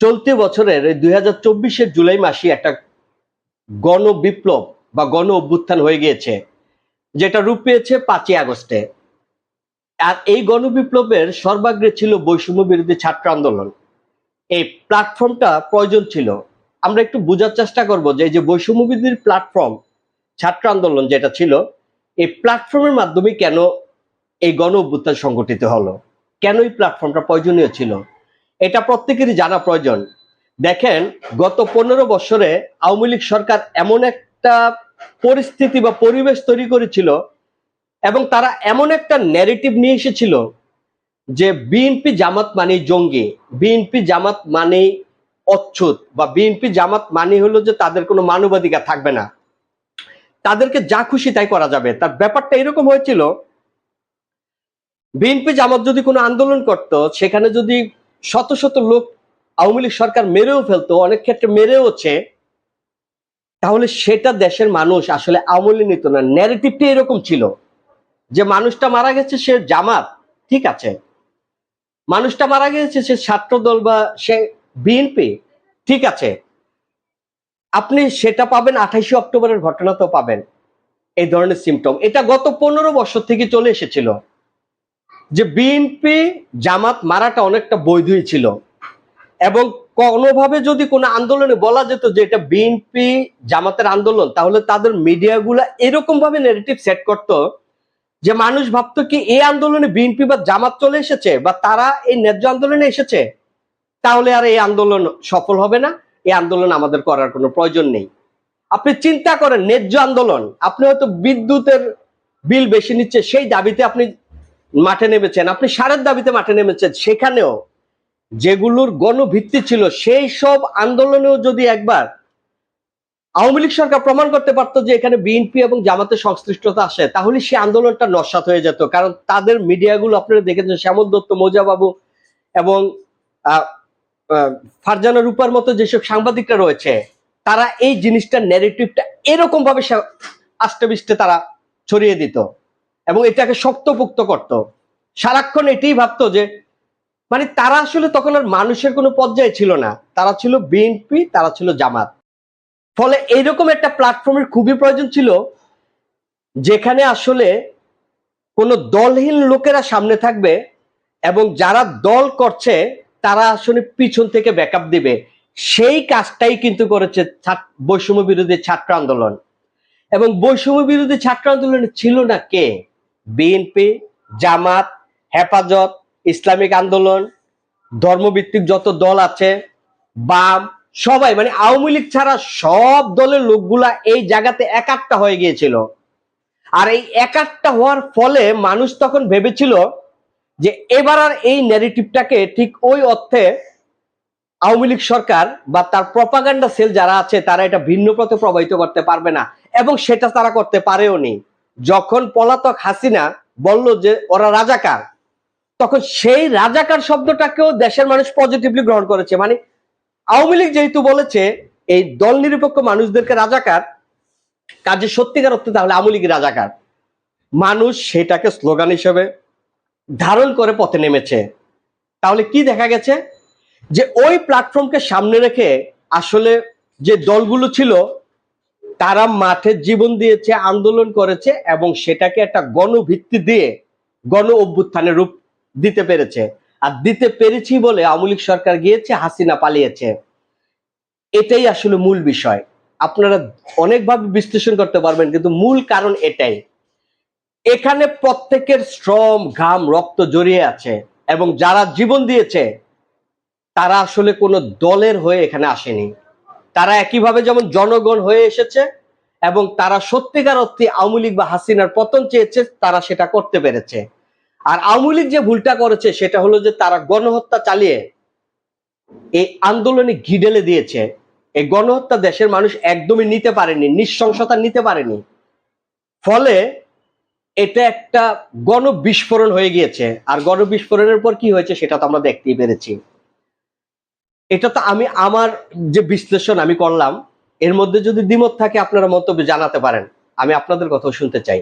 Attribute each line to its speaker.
Speaker 1: চলতি বছরের দুই হাজার চব্বিশের জুলাই মাসে একটা গণ বিপ্লব বা গণ অভ্যুত্থান হয়ে গিয়েছে, যেটা রূপ পেয়েছে পাঁচই আগস্টে। আর এই গণ বিপ্লবের সর্বাগ্রে ছিল বৈষম্য বিরোধী ছাত্র আন্দোলন। এই প্ল্যাটফর্মটা প্রয়োজন ছিল। আমরা একটু বোঝার চেষ্টা করব যে এই যে বৈষম্য বিরোধী প্ল্যাটফর্ম ছাত্র আন্দোলন যেটা ছিল, এই প্ল্যাটফর্মের মাধ্যমে কেন এই গণ অভ্যুত্থান সংগঠিত হলো? কেন এই প্ল্যাটফর্মটা প্রয়োজনীয় ছিল? এটা প্রত্যেকেরই জানা প্রয়োজন। দেখেন, গত পনেরো বছরে আওয়ামী লীগ সরকার এমন একটা পরিস্থিতি বা পরিবেশ তৈরি করেছিল এবং তারা এমন একটা ন্যারেটিভ নিয়ে এসেছিল যে বিএনপি জামাত মানে জঙ্গি, বিএনপি জামাত মানে অচ্ছুত বা বিএনপি জামাত মানে হলো যে তাদের কোনো মানবাধিকার থাকবে না। তাদেরকে যা খুশি তাই করা যাবে। তার ব্যাপারটা এরকম হয়েছিল, বিএনপি জামাত যদি কোনো আন্দোলন করত, সেখানে যদি শত শত লোক আওয়ামী লীগ সরকার মেরেও ফেলতো, অনেক ক্ষেত্রে মেরেওছে। তাহলে সেটা দেশের মানুষ আসলে আমলে নিত না। ন্যারেটিভটা এরকম ছিল যে মানুষটা মারা গেছে, সে জামাত, ঠিক আছে? মানুষটা মারা গেছে, সে ছাত্র দল বা সে বিএনপি, ঠিক আছে? আপনি সেটা পাবেন, আঠাইশে অক্টোবরের ঘটনা তো পাবেন এই ধরনের সিমটম এটা গত পনেরো বছর থেকে চলে এসেছিল। যে বিএনপি জামাত মারাটা অনেকটা বৈধই ছিল। এবং কোনোভাবে যদি কোনো আন্দোলনে বলা যেত যে এটা বিএনপি জামাতের আন্দোলন, তাহলে তাদের মিডিয়াগুলা এরকম ভাবে নেগেটিভ সেট করত যে মানুষ ভাবতো কি এই আন্দোলনে বিএনপি বা জামাত চলে এসেছে বা তারা এই ন্যায্য আন্দোলনে এসেছে, তাহলে আর এই আন্দোলন সফল হবে না, এই আন্দোলন আমাদের করার কোনো প্রয়োজন নেই। আপনি চিন্তা করেন, ন্যায্য আন্দোলন, আপনি হয়তো বিদ্যুতের বিল বেশি নিচ্ছে, সেই দাবিতে আপনি মাঠে নেমেছেন। আপনি সারের দাবিতে মাঠে নেমেছেন, সেখানেও যেগুলোর গণভিত্তি ছিল, সেই সব আন্দোলনেও যদি একবার আওয়ামী লীগ সরকার প্রমাণ করতে পারতো যে এখানে বিএনপি এবং জামাতের সংশ্লিষ্টতা আসে তাহলে সেই আন্দোলনটা নস্বাত হয়ে যেত। কারণ তাদের মিডিয়াগুলো আপনারা দেখেছেন, শ্যামল দত্ত, মৌজাবাবু এবং ফারজানা রূপার মতো যেসব সাংবাদিকরা রয়েছে, তারা এই জিনিসটার ন্যারেটিভটা এরকম ভাবে আষ্টেপৃষ্টে তারা ছড়িয়ে দিত। এবং এটাকে শক্তপোক্ত করত। সারাক্ষণ এটাই ভাবতো যে মানে তারা আসলে তখন আর মানুষের কোনো পর্যায়ে ছিল না। তারা ছিল বিএনপি তারা ছিল জামাত। ফলে এইরকম একটা প্ল্যাটফর্মের খুবই প্রয়োজন ছিল, যেখানে আসলে কোনো দলহীন লোকেরা সামনে থাকবে এবং যারা দল করছে, তারা আসলে পিছন থেকে ব্যাকআপ দিবে। সেই কাজটাই কিন্তু করেছে বৈষম্য বিরোধী ছাত্র আন্দোলন। এবং বৈষম্য বিরোধী ছাত্র আন্দোলনে ছিল না কে? বিএনপি, জামাত, হেফাজত, ইসলামিক আন্দোলন, ধর্মভিত্তিক যত দল আছে, বাম, সবাই মানে আওয়ামী লীগ ছাড়া সব দলের লোকগুলা এই জায়গাতে একাট্টা হয়ে গিয়েছিল। আর এই একাট্টা হওয়ার ফলে মানুষ তখন ভেবেছিল যে এবার আর এই ন্যারেটিভটাকে ঠিক ওই অর্থে আওয়ামী লীগ সরকার বা তার প্রপাগান্ডা সেল যারা আছে, তারা এটা ভিন্ন পথে প্রবাহিত করতে পারবে না। এবং সেটা তারা করতে পারেও নি। যখন পলাতক হাসিনা বলল যে ওরা রাজাকার, তখন সেই রাজাকার শব্দটাকেও দেশের মানুষ পজিটিভলি গ্রহণ করেছে। মানে আওয়ামী লীগ যেহেতু বলেছে, এই দল নিরপেক্ষ মানুষদেরকে রাজাকার, কাজে সত্যিকার অর্থে তাহলে আওয়ামী লীগের রাজাকার। মানুষ সেটাকে স্লোগান হিসেবে ধারণ করে পথে নেমেছে। তাহলে কি দেখা গেছে? যে ওই প্ল্যাটফর্মকে সামনে রেখে আসলে যে দলগুলো ছিল তারা মাঠে জীবন দিয়েছে, আন্দোলন করেছে এবং সেটাকে একটা গণভিত্তি দিয়ে গণ অভ্যুত্থানের রূপ দিতে পেরেছে। আর দিতে পেরেছি বলে আওয়ামী সরকার গিয়েছে, হাসিনা পালিয়েছে। এটাই আসলে মূল বিষয়। আপনারা অনেকভাবে বিশ্লেষণ করতে পারবেন, কিন্তু মূল কারণ এটাই। এখানে প্রত্যেকের শ্রম, ঘাম, রক্ত জড়িয়ে আছে এবং যারা জীবন দিয়েছে, তারা আসলে কোনো দলের হয়ে এখানে আসেনি। তারা একইভাবে যেমন জনগণ হয়ে এসেছে এবং তারা সত্যিকার অর্থে আওয়ামী লীগ বা হাসিনার পতন চেয়েছে, তারা সেটা করতে পেরেছে। আর আওয়ামী লীগ যে ভুলটা করেছে, সেটা হলো যে তারা গণহত্যা চালিয়ে এই আন্দোলনে ঘিডেলে দিয়েছে। এই গণহত্যা দেশের মানুষ একদমই নিতে পারেনি, নিঃশংসতা নিতে পারেনি। ফলে এটা একটা গণবিস্ফোরণ হয়ে গিয়েছে। আর গণবিস্ফোরণের পর কি হয়েছে, সেটা তো আমরা দেখতেই পেরেছি। এটা তো আমি আমার যে বিশ্লেষণ আমি করলাম, এর মধ্যে যদি দ্বিমত থাকে আপনারা মন্তব্য জানাতে পারেন। আমি আপনাদের কথা শুনতে চাই।